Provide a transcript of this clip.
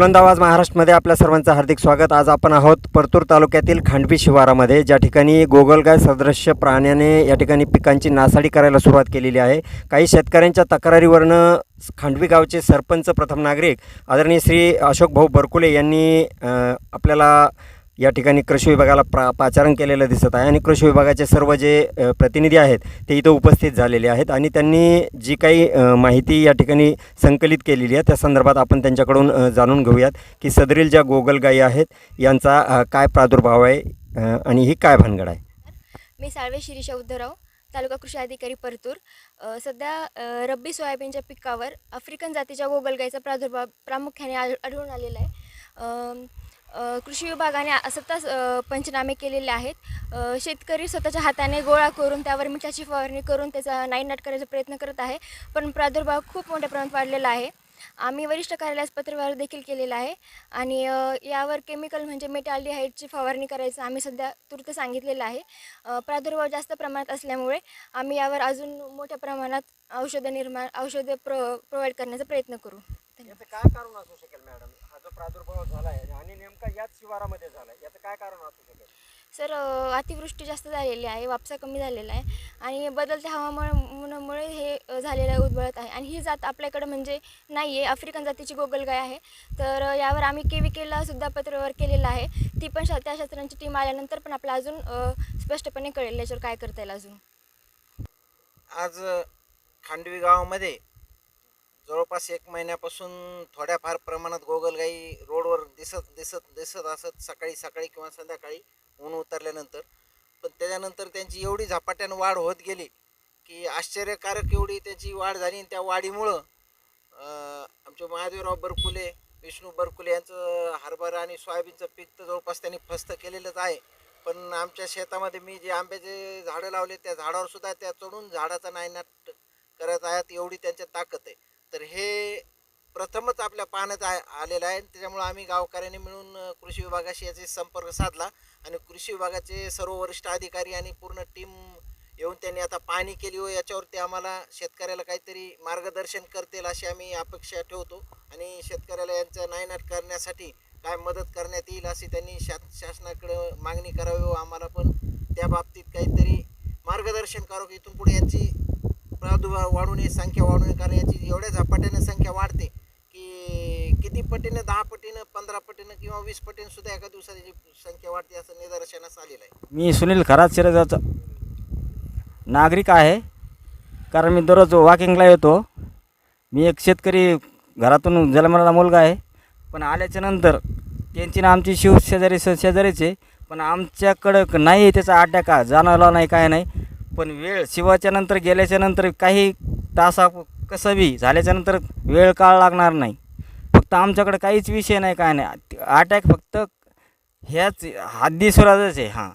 बुलंद महाराष्ट्रमध्ये महाराष्ट्रामध्ये आपल्या सर्वांचं हार्दिक स्वागत. आज आपण आहोत परतूर तालुक्यातील खांडवी शिवारामध्ये. ज्या ठिकाणी गोगलगाय सदृश्य प्राण्याने या ठिकाणी पिकांची नासाडी करायला सुरुवात केलेली आहे. काही शेतकऱ्यांच्या तक्रारीवरनं खांडवी गावचे सरपंच प्रथम नागरिक आदरणीय श्री अशोक भाऊ बरकुले यांनी आपल्याला या ठिकाणी कृषी विभागाला प्रा पाचारण केलेलं दिसत आहे आणि कृषी विभागाचे सर्व जे प्रतिनिधी आहेत ते इथं उपस्थित झालेले आहेत आणि त्यांनी जी काही माहिती या ठिकाणी संकलित केलेली आहे त्या संदर्भात आपण त्यांच्याकडून जाणून घेऊयात की सदरील ज्या गोगलगायी आहेत यांचा काय प्रादुर्भाव आहे आणि ही काय भानगड आहे? मी साळवे शिरीषा उद्धवराव तालुका कृषी अधिकारी परतूर. सध्या रब्बी सोयाबीनच्या पिकावर आफ्रिकन जातीच्या गोगलगाईचा प्रादुर्भाव प्रामुख्याने आढ- आढळून आलेला आहे. कृषी विभागाने स्वतःच पंचनामे केलेले आहेत. शेतकरी स्वतःच्या हाताने गोळा करून त्यावर मिठाची फवारणी करून त्याचा नाईनाट करायचा प्रयत्न करत आहे. पण प्रादुर्भाव खूप मोठ्या प्रमाणात वाढलेला आहे. आम्ही वरिष्ठ कार्यालयास पत्रव्यवहार देखील केलेला आहे. आणि यावर केमिकल म्हणजे मेटाल्डिहाईडची फवारणी करायचं आम्ही सध्या तूर्त सांगितलेलं आहे. प्रादुर्भाव जास्त प्रमाणात असल्यामुळे आम्ही यावर अजून मोठ्या प्रमाणात औषधं निर्माण औषधं प्रो प्रोव्हाइड करण्याचा प्रयत्न करू. धन्यवाद काय कारण असू शकेल मॅडम? हा जो प्रादुर्भाव झाला आहे आणि नेमका याच शिवारामध्ये झाला याचं काय कारण असू शकेल सर अतिवृष्टी जास्त झालेली आहे वापसा कमी झालेला आहे आणि बदलत्या हवामानामुळे हे झालेलं आहे उद्भवत आहे. आणि ही जात आपल्याकडे म्हणजे नाही आहे आफ्रिकन जातीची गोगलगाय आहे. तर यावर आम्ही के व्ही केला सुद्धा पत्रव्यवहार केलेला आहे. ती पण शा त्या शास्त्रांची टीम आल्यानंतर पण आपल्याला अजून स्पष्टपणे कळेल. याच्यावर काय करता येईल अजून? आज खांडवी गावामध्ये जवळपास एक महिन्यापासून थोड्याफार प्रमाणात गोगलगाई रोडवर दिसत दिसत दिसत असत सकाळी सकाळी किंवा संध्याकाळी ऊन उतरल्यानंतर. पण त्याच्यानंतर त्यांची एवढी झपाट्यानं वाढ होत गेली की आश्चर्यकारक एवढी त्याची वाढ झाली आणि त्या वाढीमुळं आमचे महादेवराव बरकुले विष्णू बरकुले यांचं हरभरा आणि सोयाबीनचं पीक तर जवळपास त्यांनी फस्त केलेलंच आहे. पण आमच्या शेतामध्ये मी जे आंब्याचे झाडं लावले त्या झाडावर सुद्धा त्या चढून झाडाचा नायनाट करत आहेत एवढी त्यांच्या ताकद आहे. तर हे प्रथमच आपल्या पाहण्यात आ आलेलं आहे. त्याच्यामुळं आम्ही गावकऱ्यांनी मिळून कृषी विभागाशी याचे संपर्क साधला आणि कृषी विभागाचे सर्व वरिष्ठ अधिकारी आणि पूर्ण टीम येऊन त्यांनी आता पाहणी केली व याच्यावरती आम्हाला शेतकऱ्याला काहीतरी मार्गदर्शन करतील अशी आम्ही अपेक्षा ठेवतो आणि शेतकऱ्याला यांचं नायनाट करण्यासाठी काय मदत करण्यात येईल अशी त्यांनी शा शासनाकडं मागणी करावी व आम्हाला पण त्या बाबतीत काहीतरी मार्गदर्शन करावं. की इथून पुढे यांची प्रादुर्भाव वाढू नये संख्या वाढू नये कारण याची एवढ्या झपाट्याने संख्या वाढते की किती पटीनं दहा पटीनं पंधरा पटीनं किंवा वीस पटीनं सुद्धा एका दिवसात याची संख्या वाढते असं निदर्शनास आलेलं आहे. मी सुनील खरात शिरजाचा नागरिक आहे. कारण मी दररोज वॉकिंगला येतो. मी एक शेतकरी घरातून जन्मलेला मुलगा आहे. पण आल्याच्यानंतर त्यांची ना आमची शिव शेजारी स शेजारीचे पण आमच्याकडं नाही आहे त्याचा अड्डा का? जाणवला नाही काय नाही. पण वेळ शिवाच्या नंतर गेल्याच्यानंतर काही तासा कसं बी झाल्याच्यानंतर वेळ काळ लागणार नाही. तर आमच्याकडे काहीच विषय नाही काय नाही. अटॅक फक्त ह्याच हद्दीस्वराजच आहे हां.